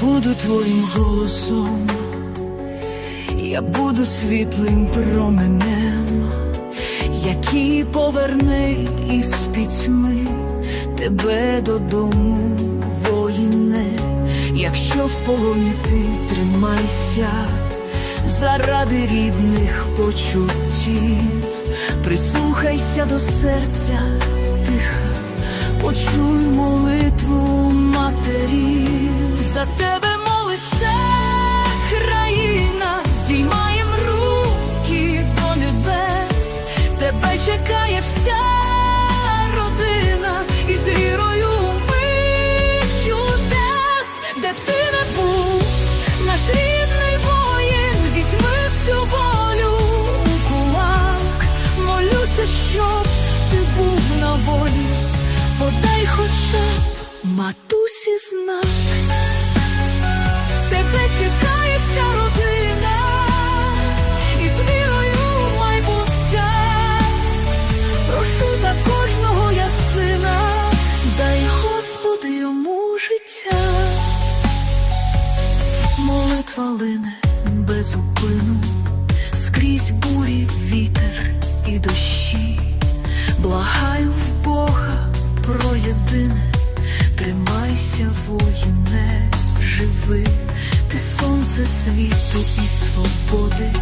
буду твоїм голосом, я буду світлим променем, який поверне із пітьми тебе додому, воїне, якщо в полоні ти тримайся заради рідних почуттів, прислухайся до серця тиха, почуй молитву матерів, вся родина із вірою ми де ти не був, наш рідний воїн, візьми всю волю у молюся, щоб ти був на волі, подай хоча матусі знак, тебе чекає Лине без упину, скрізь бурі, вітер і дощі. Благаю в Бога про єдине, тримайся, воїне, живи, ти сонце світу і свободи,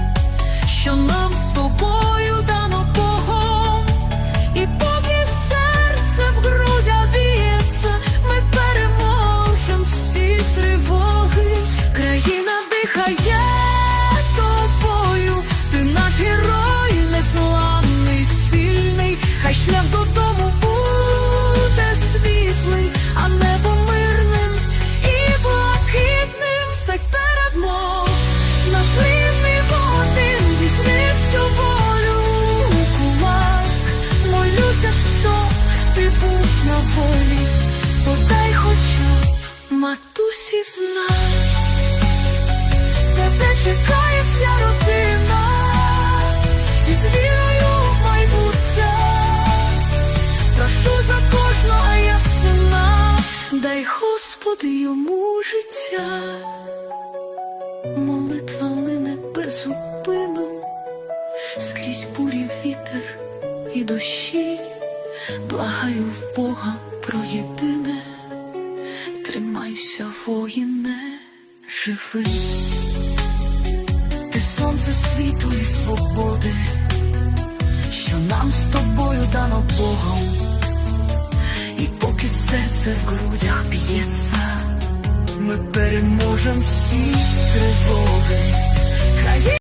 Країна дихає тобою, ти наш герой, незламний, сильний, хай шлях додому буде світлий, а небо мирним і блакитним все передмо. Наш рідний один візьми всю волю у кулак. Молюся, що ти був на волі, подай хоча матусі знак. Чекає родина, із вірою в. Прошу за кожного я сина, дай Господи йому життя. Молитва лине без упину, скрізь бурі вітер і дощі, благаю в Бога про єдине, тримайся, воїне, живи, сонце світу і свободи, що нам з тобою дано Богом, і поки серце в грудях б'ється, ми переможем всі тривоги.